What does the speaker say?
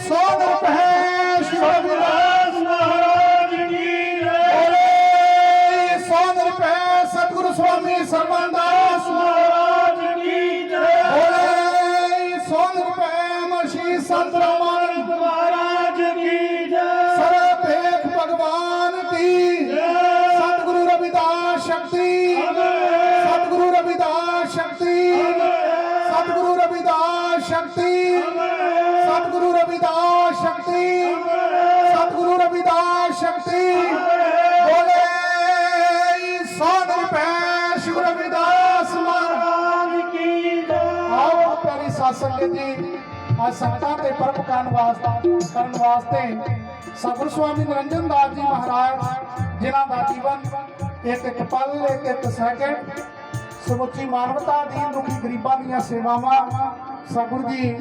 ਸੋਨ ਰੁਪਏ ਸ਼ਿਵ ਵਿਲਾਸ ਮਹਾਰਾਜ ਕੀ ਜੈ। ਬੋਲੇ ਸੋਨ ਰੁਪਏ ਸਤਿਗੁਰੂ ਸਵਾਮੀ ਸਰਵੰਦਾਸ ਮਹਾਰਾਜ ਕੀ ਜੈ। ਬੋਲੇ ਸੋਨ ਰੁਪਏ ਮਰਸ਼ੀ ਸੰਤ ਰਮਨ ਮਹਾਰਾਜ ਕੀ ਜੈ। ਸਰਬ ਭੇਖ ਭਗਵਾਨ ਕੀ ਸਤਿਗੁਰੂ ਰਵਿਦਾਸ ਸ਼ਕਤੀ। ਸਤਿਗੁਰੂ ਰਵਿਦਾਸ ਸ਼ਕਤੀ। ਸਤਿਗੁਰੂ ਰਵਿਦਾਸ ਸ਼ਕਤੀ। ਸਤਿਗੁਰੂ ਰਵਿਦਾਸ ਸ਼ਕਤੀ। ਸਤਿਗੁਰੂ ਰਵਿਦਾਸ ਸ਼ਕਤੀ। ਬੋਲੇ ਸੋਨ ਰੁਪਏ ਸ਼ਿਵ ਰਵਿਦਾਸ ਮਹਾਰਾਜ ਕੀ ਜੈ। ਆਓ ਪਿਆਰੀ ਸਾਧ ਸੰਗਤ ਜੀ ਅੱਜ ਸੰਗਤਾਂ ਤੇ ਪਰਮ ਕਰਨ ਵਾਸਤੇ ਕਰਨ ਵਾਸਤੇ ਸਤਿਗੁਰ ਸਵਾਮੀ ਨਿਰੰਜਨ ਦਾਸ ਜੀ ਮਹਾਰਾਜ, ਜਿਨ੍ਹਾਂ ਦਾ ਜੀਵਨ ਇੱਕ ਇੱਕ ਪਲ, ਇੱਕ ਇੱਕ ਸੈਕਿੰਡ ਸਮੁੱਚੀ ਮਾਨਵਤਾ ਦੀ ਦੁਖੀ ਗਰੀਬਾਂ ਦੀਆਂ ਸੇਵਾਵਾਂ। ਸਤਿਗੁਰ ਜੀ